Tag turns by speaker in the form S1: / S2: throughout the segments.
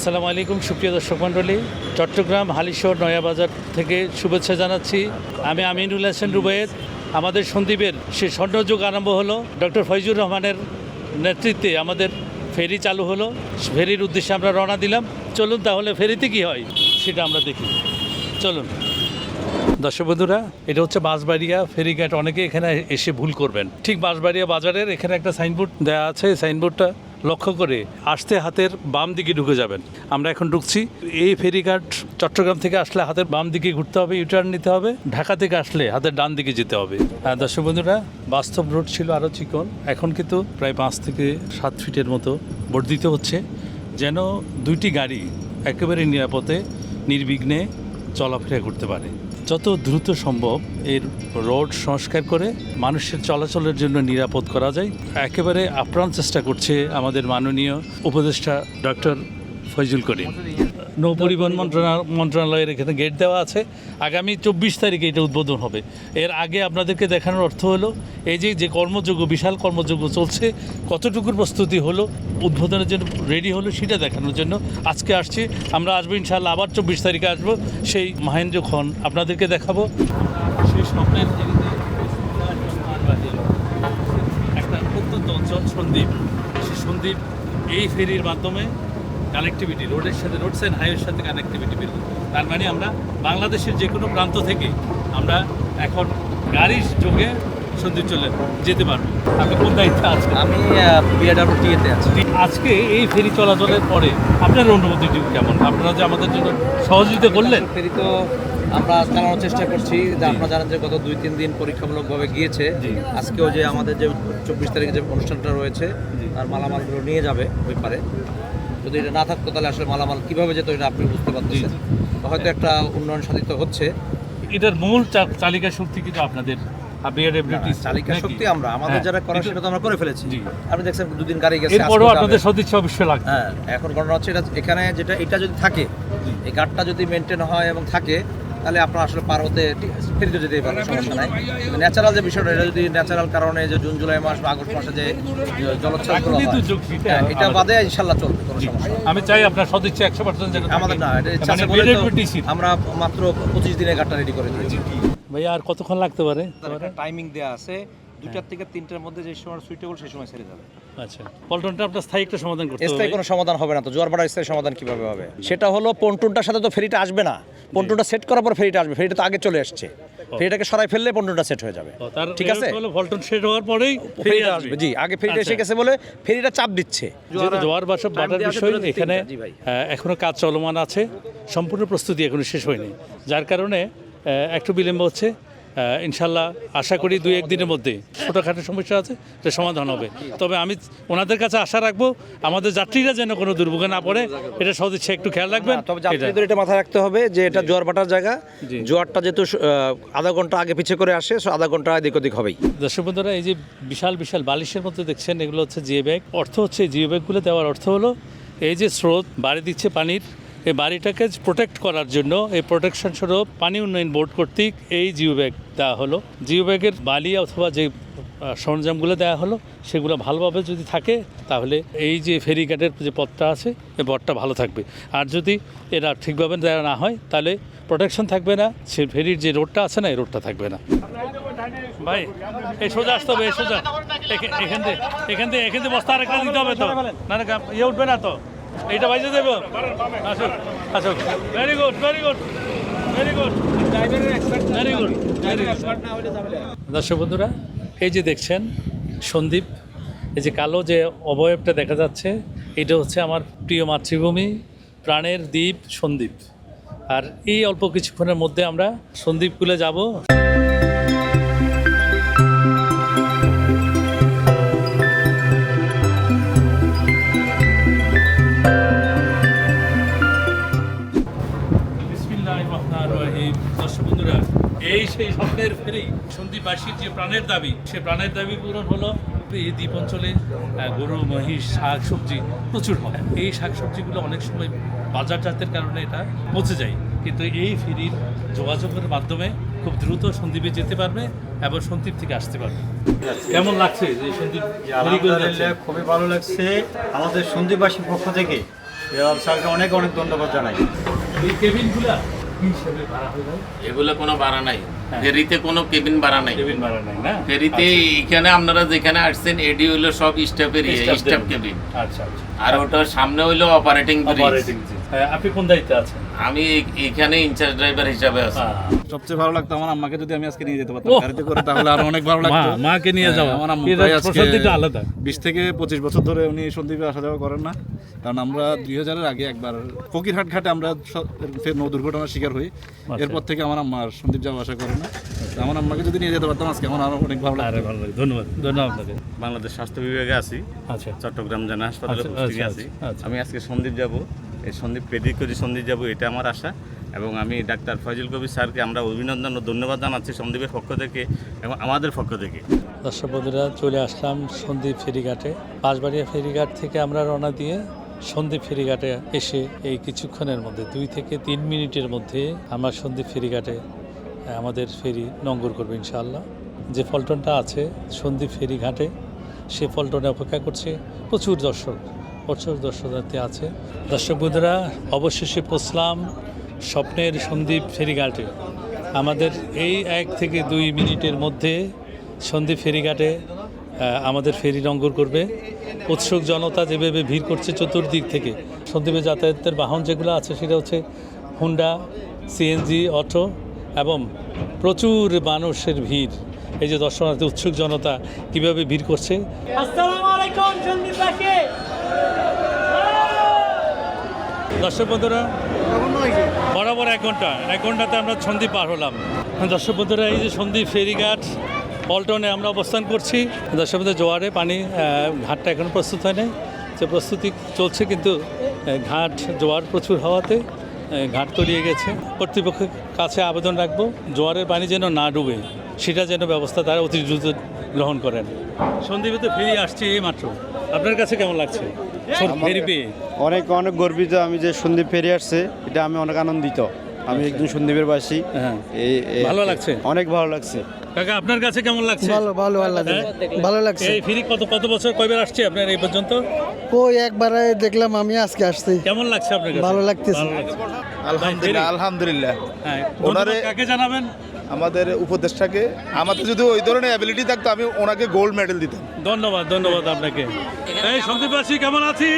S1: আসসালামু আলাইকুম, সুপ্রিয় দর্শক মণ্ডলী। চট্টগ্রাম হালিশহর নয়াবাজার থেকে শুভেচ্ছা জানাচ্ছি। আমি আমিনুল হাসান রুবায়েত। আমাদের সন্দীপের সে স্বর্ণযুগ আরম্ভ হলো। ডক্টর ফৈজুর রহমানের নেতৃত্বে আমাদের ফেরি চালু হলো। ফেরির উদ্দেশ্যে আমরা রওনা দিলাম। চলুন তাহলে ফেরিতে কি হয় সেটা আমরা দেখি। চলুন। দর্শক বন্ধুরা, এটা হচ্ছে বাঁশবাড়িয়া ফেরিঘাট। অনেকে এখানে এসে ভুল করবেন। ঠিক বাঁশবাড়িয়া বাজারের এখানে একটা সাইনবোর্ড দেওয়া আছে। সাইনবোর্ডটা লক্ষ্য করে আসতে হাতের বাম দিকে ঢুকে যাবেন। আমরা এখন ঢুকছি। এই ফেরিঘাট চট্টগ্রাম থেকে আসলে হাতের বাম দিকে ঘুরতে হবে ইউটার্ন নিতে হবে। ঢাকা থেকে আসলে হাতের ডান দিকে যেতে হবে। আর দর্শক বন্ধুরা, বাস্তব রোড ছিল আরও চিকন। এখন কিন্তু প্রায় পাঁচ থেকে সাত ফিটের মতো বর্ধিত হচ্ছে। যেন দুইটি গাড়ি একেবারে নিরাপদে, নির্বিঘ্নে চলাফেরা করতে পারে। যত দ্রুত সম্ভব এর রোড সংস্কার করে মানুষের চলাচলের জন্য নিরাপদ করা যায়। একেবারে আপ্রাণ চেষ্টা করছে আমাদের মাননীয় উপদেষ্টা ডক্টর ফয়জুল করিম। নৌ পরিবহন মন্ত্রণা- মন্ত্রণালয়ের এখানে গেট দেওয়া আছে। আগামী চব্বিশ তারিখে এটা উদ্বোধন হবে। এর আগে আপনাদেরকে দেখানোর অর্থ হলো, এই যে যে কর্মযোগ্য, বিশাল কর্মযোগ্য চলছে, কতটুকুর প্রস্তুতি হলো, উদ্বোধনের জন্য রেডি হলো সেটা দেখানোর জন্য আজকে আসছি। আমরা আসব ইনশাল্লাহ আবার চব্বিশ তারিখে আসব। সেই মহেন্দ্র খন আপনাদেরকে দেখাবো। সেই স্বপ্নের একটা অত্যন্ত অঞ্চল সন্দ্বীপ সেই সন্দ্বীপ এই ফেরির মাধ্যমে কানেক্টিভিটি রোডের সাথে রোড সাইড হাইওয়ের সাথে কানেক্টিভিটি বের তার মানে আমরা বাংলাদেশের যে কোনো প্রান্ত থেকে আমরা এখন গাড়ির যোগে সন্দ্বীপ চলে যেতে পারব। আপনি কোন দায়িত্বে আছেন?
S2: আমি বিএডব্লিউটিএতে আছি।
S1: আজকে এই ফেরি চলাচলের পরে আপনার অনুভূতিটি কেমন? আপনারা যে আমাদের জন্য সহযোগিতা করলেন।
S2: ফেরি তো আমরা চালানোর চেষ্টা করছি যে আপনারা জানেন যে গত দুই তিন দিন পরীক্ষামূলকভাবে গিয়েছে। আজকেও যে আমাদের যে চব্বিশ তারিখে যে অনুষ্ঠানটা রয়েছে তার মালামালগুলো নিয়ে যাবে ওই পারে। যদি এটা না থাকতো তাহলে আসলে মালামাল কীভাবে যেত এটা আপনি বুঝতে পারতেছেন। হয়তো একটা উন্নয়ন সাধিত হচ্ছে।
S1: এটার মূল চালিকা শক্তি কিন্তু আপনাদের বিআরডব্লিউটি
S2: চালিকা শক্তি আমরা। আমাদের যারা করার সেটা তো আমরা করে ফেলেছি। আপনি দেখছেন দুদিন গাড়ি গেছে
S1: এরপরও আপনাদের সদিচ্ছা অবশ্যই লাগবে।
S2: হ্যাঁ এখন ঘটনা হচ্ছে এটা এখানে যেটা এটা যদি থাকে এই গার্ডটা যদি মেনটেন হয় এবং থাকে তাহলে আপনার আসলে পার হতে ঠিক- যেতে পারবেন সমস্যা নাই। ন্যাচারাল যে বিষয়টা এটা যদি ন্যাচারাল কারণে যে জুন জুলাই মাস বা আগস্ট মাসে যে জলোচ্ছ্বাসগুলো হয়, এটা বাদে ইনশাল্লাহ চলবে কোনো সমস্যা
S1: আমি চাই আপনার সদিচ্ছা একশো পার্সেন্ট
S2: আমাদের না এটা ইচ্ছা
S1: মানে
S2: আমরা মাত্র পঁচিশ দিনে গাড়টা রেডি করে দিয়েছি।
S1: ভাইয়া আর কতক্ষণ লাগতে পারে?
S2: টাইমিং দেওয়া আছে। দুটার থেকে তিনটার মধ্যে যে সময় সুইটেবল সেই সময় ছেড়ে যাবে।
S1: আচ্ছা। পল্টনটা আপনার স্থায়ী একটা সমাধান করতে হবে।
S2: স্থায়ী কোনো সমাধান হবে না তো। জোয়ার ভাড়ার স্থায়ী সমাধান কীভাবে হবে? সেটা হলো পন্টুনটার সাথে তো ফেরিটা আসবে না। পন্টুনটা সেট করার পর ফেরিটা আসবে। ফেরিটা তো আগে চলে আসছে। ফেরিটাকে সরাই ফেললে পন্টুনটা সেট হয়ে যাবে। ঠিক আছে?
S1: পল্টন শেড হওয়ার পরেই
S2: ফেরিটা
S1: আসবে।
S2: জি আগে ফেরিটা এসে
S1: আচ্ছা।
S2: গেছে বলে ফেরিটা চাপ দিচ্ছে।
S1: জোয়ার বাসা বাটার বিষয় এখানে। আহ, এখনও কাজ চলমান আছে। সম্পূর্ণ প্রস্তুতি এখনও শেষ হয়নি। যার কারণে একটু বিলম্ব হচ্ছে। ইনশাল্লাহ আশা করি দুই একদিনের মধ্যে ছোটোখাটো সমস্যা আছে এটা সমাধান হবে। তবে আমি ওনাদের কাছে আশা রাখব আমাদের যাত্রীরা যেন কোনো দুর্ভোগে না পড়ে এটা সদিচ্ছা একটু খেয়াল রাখবেন।
S2: তবে
S1: এটা
S2: যাত্রীদের এটা মাথায় রাখতে হবে যে এটা জোয়ার ভাটার জায়গা। জোয়ারটা যেহেতু আধা ঘণ্টা আগে পিছিয়ে করে আসে সো আধা ঘণ্টা এদিক ওদিক হবেই।
S1: দর্শক বন্ধুরা এই যে বিশাল বিশাল বালিশের মধ্যে দেখছেন এগুলো হচ্ছে জিও ব্যাগ। অর্থ হচ্ছে জিও ব্যাগগুলো দেওয়ার অর্থ হলো এই যে স্রোত বাড়ি দিচ্ছে পানির এই বাড়িটাকে প্রোটেক্ট করার জন্য এই প্রোটেকশন স্বরূপ পানি উন্নয়ন বোর্ড কর্তৃক এই জিও ব্যাগ দেওয়া হলো। জিও ব্যাগের বালি অথবা যে সরঞ্জামগুলো দেওয়া হলো, সেগুলো ভালোভাবে যদি থাকে, তাহলে এই যে ফেরিঘাটের যে পথটা আছে, এই পথটা ভালো থাকবে। আর যদি এরা ঠিকভাবে দেওয়া না হয়, তাহলে প্রোটেকশন থাকবে না, সে ফেরির যে রোডটা আছে না, এই রোডটা থাকবে না। ভাই, এই সোজা আসতে হবে, এই সোজা। এখে- এখান থেকে এখান থেকে এখান থেকে বস্তা আরেকটা দিতে হবে তো। না ইয়ে উঠবে না তো। এইটা বাইজে দেব? আসুক আসুক। Very good very good very good দর্শক বন্ধুরা, এই যে দেখছেন সন্দীপ, এই যে কালো যে অবয়বটা দেখা যাচ্ছে, এটা হচ্ছে আমার প্রিয় মাতৃভূমি, প্রাণের দ্বীপ সন্দীপ। আর এই অল্প কিছুক্ষণের মধ্যে আমরা সন্দীপকুলে যাব। দর্শক বন্ধুরা, এই সেই স্বপ্নের ফেরি সন্দীপবাসীর যে প্রাণের দাবি সে প্রাণের দাবি পূরণ হলো। এই দ্বীপ অঞ্চলে গরু মহিষ শাক সবজি প্রচুর হয়। এই শাক সবজিগুলো অনেক সময় বাজারজাতের কারণে এটা পচে যায়। কিন্তু এই ফেরির যোগাযোগের মাধ্যমে খুব দ্রুত সন্দীপে যেতে পারবে এবং সন্দীপ থেকে আসতে পারবে। কেমন লাগছে যে সন্দীপ
S3: খুবই ভালো লাগছে। আমাদের সন্দীপবাসীর পক্ষ থেকে স্যারকে অনেক অনেক ধন্যবাদ জানাই।
S1: এই কেবিনগুলা
S4: এগুলো কোনো ভাড়া নাই।
S1: হ্যাঁ।
S4: ফেরিতে কোনো কেবিন ভাড়া নাই।
S1: কেবিন ভাড়া নাই না?
S4: ফেরিতে এখানে আপনারা যেখানে আসছেন এডি হইল সব স্টাফের স্টাফ কেবিন।
S1: আচ্ছা আচ্ছা।
S4: আর ওটার সামনে হইল অপারেটিং ব্রিজ
S1: হ্যাঁ আপনি কোন দায়িত্বে আছেন?
S4: আমি এখানে ইনচার্জ ড্রাইভার হিসাবে আছি।
S3: সবচেয়ে ভালো লাগতো আমার আম্মাকে যদি আমি আজকে নিয়ে যেতে পারতাম। গাড়িতে করে তাহলে আরও অনেক ভালো লাগতো।
S1: মাকে নিয়ে
S3: হ্যাঁ,
S1: যাওয়া।
S3: আমার আম্মু প্রায় আজকে
S1: আলাদা।
S3: থেকে পঁচিশ বছর ধরে উনি সন্দীপে আসা যাওয়া করেন না। কারণ আমরা দুই হাজারের আগে একবার ফকিরহাট ঘাটে আমরা ফের নৌ দুর্ঘটনার শিকার হই। এরপর থেকে আমার আম্মা আর সন্দীপ যাওয়া আসা করে না। আমার আম্মাকে যদি নিয়ে যেতে পারতাম আজকে আমার আরও অনেক ভালো লাগতো।
S1: ভালো লাগে ধন্যবাদ। ধন্যবাদ আপনাকে।
S5: বাংলাদেশ স্বাস্থ্য বিভাগে আছি।
S1: আচ্ছা।
S5: চট্টগ্রাম জেলা হাসপাতালে
S1: আচ্ছা, আচ্ছা,
S5: আছি।
S1: আচ্ছা।
S5: আমি আজকে সন্দীপ যাব। এই সন্দীপ পেডি করে, সন্দীপ যাব, এটা আমার আশা। এবং আমি ডাক্তার ফয়জুল কবির স্যারকে আমরা অভিনন্দন ও ধন্যবাদ জানাচ্ছি সন্দীপের পক্ষ থেকে এবং আমাদের পক্ষ থেকে।
S1: দর্শক বন্ধুরা, চলে আসলাম সন্দীপ ফেরিঘাটে। পাঁচবাড়িয়া ফেরিঘাট থেকে আমরা রওনা দিয়ে সন্দীপ ফেরিঘাটে এসে এই কিছুক্ষণের মধ্যে, দুই থেকে তিন মিনিটের মধ্যে আমরা সন্দীপ ফেরিঘাটে আমাদের ফেরি নঙ্গর করব ইনশাআল্লাহ। যে পল্টনটা আছে সন্দীপ ফেরিঘাটে, সে পল্টনে অপেক্ষা করছে প্রচুর দর্শক। প্রচুর দর্শনার্থী আছে। দর্শক অবশেষে পৌঁছলাম স্বপ্নের সন্দীপ ফেরিঘাটে। আমাদের এই এক থেকে দুই মিনিটের মধ্যে সন্দীপ ফেরিঘাটে আমাদের ফেরি নঙ্গর করবে। উৎসুক জনতা যেভাবে ভিড় করছে চতুর্দিক থেকে সন্দীপে যাতায়াতের বাহন যেগুলো আছে সেটা হচ্ছে হুন্ডা, সিএনজি, অটো এবং প্রচুর মানুষের ভিড়। এই যে দর্শনার্থী, উৎসুক জনতা কীভাবে ভিড় করছে?
S6: আলাইকুম সন্দীপবাসী
S1: দর্শক বন্ধুরা বরাবর এক ঘণ্টা এক ঘন্টাতে আমরা সন্দীপ পার হলাম। দর্শক বন্ধুরা এই যে সন্দীপ ফেরিঘাট পল্টনে আমরা অবস্থান করছি। দর্শক বন্ধু জোয়ারে পানি ঘাটটা এখনও প্রস্তুত হয় নাই সে প্রস্তুতি চলছে কিন্তু ঘাট জোয়ার প্রচুর হওয়াতে ঘাট তলিয়ে গেছে। কর্তৃপক্ষের কাছে আবেদন রাখব জোয়ারের পানি যেন না ডুবে সেটা যেন ব্যবস্থা তারা অতি দ্রুত গ্রহণ করেন। সন্দীপে তো ফেরি আসছে এই মাত্র। আপনার কাছে কেমন লাগছে?
S7: অনেক অনেক গর্বিত আমি যে সন্দীপ ফিরে আসছে এটা আমি অনেক আনন্দিত। আমি একজন সন্দীপের বাসী
S1: হ্যাঁ ভালো লাগছে?
S7: অনেক ভালো লাগছে।
S1: কাকা আপনার কাছে কেমন লাগছে?
S8: ভালো ভালো আল্লাহ
S1: হ্যাঁ?
S8: ভালো লাগছে।
S1: এই ফিরি কত কত বছর কয়বার আসছে আপনার এই পর্যন্ত?
S8: ওই একবারে দেখলাম আমি আজকে আসছি।
S1: কেমন লাগছে আপনার
S8: ভালো লাগতেছে।
S9: আলহামদুলিল্লাহ আলহামদুলিল্লাহ।
S1: হ্যাঁ
S9: ওনারে-
S1: কাকে জানাবেন?
S9: আমাদের উপদেশটাকে আমাদের যদি ওই ধরনের অ্যাবিলিটি থাকতো আমি ওনাকে গোল্ড মেডেল দিতাম।
S1: ধন্যবাদ ধন্যবাদ আপনাকে। এই সন্দীপবাসী কেমন আছি?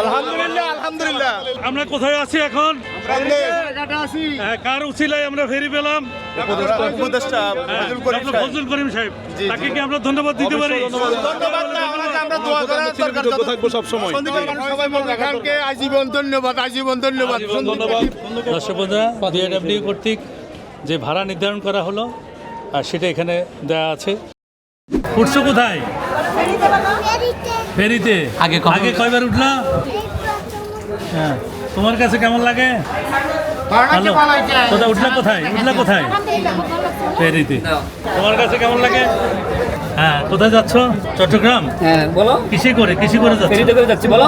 S9: আলহামদুলিল্লাহ আলহামদুলিল্লাহ।
S1: আমরা কোথায় আছি এখন? হ্যাঁ, কার উচিলায় আমরা ফেরি পেলাম?
S9: উপদেশটা
S1: হ্যাঁ,
S9: ফজল করিম সাহেব।
S1: তাকে কি আমরা ধন্যবাদ দিতে পারি?
S9: আজীবন ধন্যবাদ আজীবন ধন্যবাদ।
S1: ধন্যবাদ। দর্শক কর্তৃক যে ভাড়া নির্ধারণ করা হলো আর সেটা এখানে দেওয়া আছে। উঠছো কোথায়? ফেরিতে? আগে আগে কয়বার উঠলা? হ্যাঁ। তোমার কাছে কেমন লাগে? ভালো। কোথায়? উঠলা কোথায়? উঠলা কোথায়? ফেরিতে। তোমার কাছে কেমন লাগে? হ্যাঁ কোথায় যাচ্ছ? চট্টগ্রাম?
S6: হ্যাঁ বলো।
S1: কিসে করে? কিসে করে যাচ্ছ?
S6: ফেরিতে করে যাচ্ছি বলো।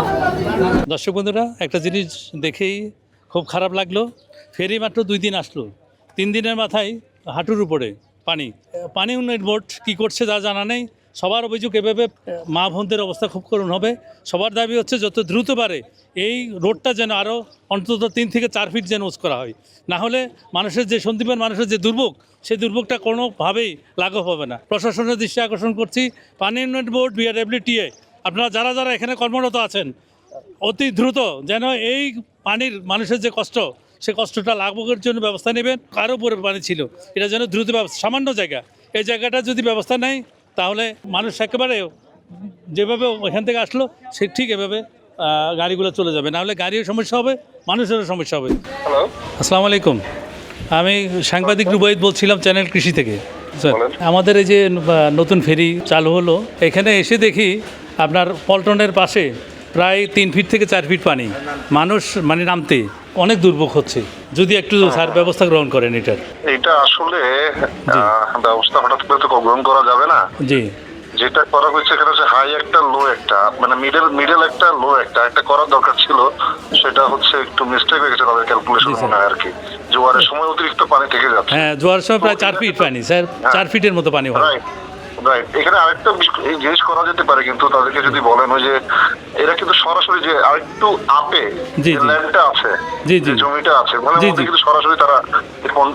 S1: দর্শক বন্ধুরা একটা জিনিস দেখেই খুব খারাপ লাগল। ফেরি মাত্র দুই দিন আসলো। তিন দিনের মাথায় হাঁটুর উপরে পানি। পানি উন্নয়ন বোর্ড কী করছে তা জানা নেই। সবার অভিযোগ এভাবে, মা বোনদের অবস্থা খুব করুণ হবে। সবার দাবি হচ্ছে যত দ্রুত পারে এই রোডটা যেন আরও অন্তত তিন থেকে চার ফিট যেন উঁচ করা হয়। না হলে মানুষের যে সন্দীপের মানুষের যে দুর্ভোগ, সেই দুর্ভোগটা কোনোভাবেই লাঘব হবে না। প্রশাসনের দৃষ্টি আকর্ষণ করছি। পানি উন্নয়ন বোর্ড বিআরডব্লিউটিএ আপনারা যারা যারা এখানে কর্মরত আছেন, অতি দ্রুত যেন এই পানির, মানুষের যে কষ্ট সে কষ্টটা লাঘবের জন্য ব্যবস্থা নেবেন। কারও উপরে পানি ছিল? এটা যেন দ্রুত ব্যবস্থা সামান্য জায়গা। এই জায়গাটা যদি ব্যবস্থা নেয় তাহলে মানুষ একেবারে যেভাবে ওইখান থেকে আসলো সে ঠিক এভাবে গাড়িগুলো চলে যাবে। নাহলে গাড়ির সমস্যা হবে মানুষেরও সমস্যা হবে। আসসালামু আলাইকুম। আমি সাংবাদিক রুবাইদ বলছিলাম চ্যানেল কৃষি থেকে। স্যার আমাদের এই যে নতুন ফেরি চালু হলো এখানে এসে দেখি আপনার পল্টনের পাশে প্রায় তিন ফিট থেকে চার ফিট পানি। মানুষ মানে নামতে অনেক দুর্ভোগ হচ্ছে। যদি একটু স্যার ব্যবস্থা গ্রহণ করেন এটার।
S10: এটা আসলে ব্যবস্থা হঠাৎ করে তো গ্রহণ করা যাবে না।
S1: জি।
S10: যেটা করা হয়েছে এখানে হচ্ছে হাই একটা লো একটা মানে মিডল মিডল একটা লো একটা। একটা করার দরকার ছিল সেটা হচ্ছে একটু মিস্টেক হয়ে গেছে তাদের ক্যালকুলেশন মনে হয় আর কি। জোয়ারের সময় অতিরিক্ত পানি থেকে যাচ্ছে।
S1: হ্যাঁ জোয়ার সময় প্রায় চার ফিট পানি স্যার। চার ফিটের মতো পানি হয়।
S10: রাইট এখানে আরেকটা জিনিস করা যেতে পারে কিন্তু তাদেরকে যদি বলেন ওই যে এরা কিন্তু সরাসরি যে আরেকটু আপে যে ল্যান্ডটা আছে। যে জমিটা আছে মধ্যে
S1: জি।
S10: কিন্তু সরাসরি তারা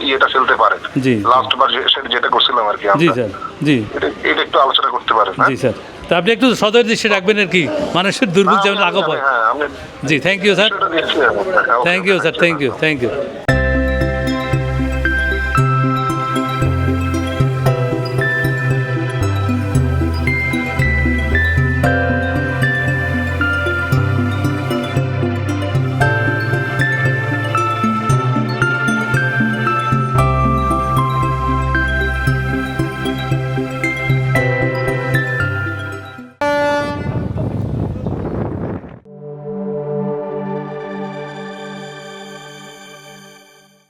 S10: ইয়েটা ফেলতে পারে। লাস্ট বার যেটা করছিলাম আর কি
S1: জি স্যার। জি।
S10: এটা একটু আলোচনা করতে পারেন হ্যাঁ?
S1: জি স্যার। তা আপনি একটু সদয় রাখবেন আর কি মানুষের দুর্ভোগ যেমন
S10: হ্যাঁ,
S1: লাঘব হয় জি thank you sir. Thank you sir thank you thank you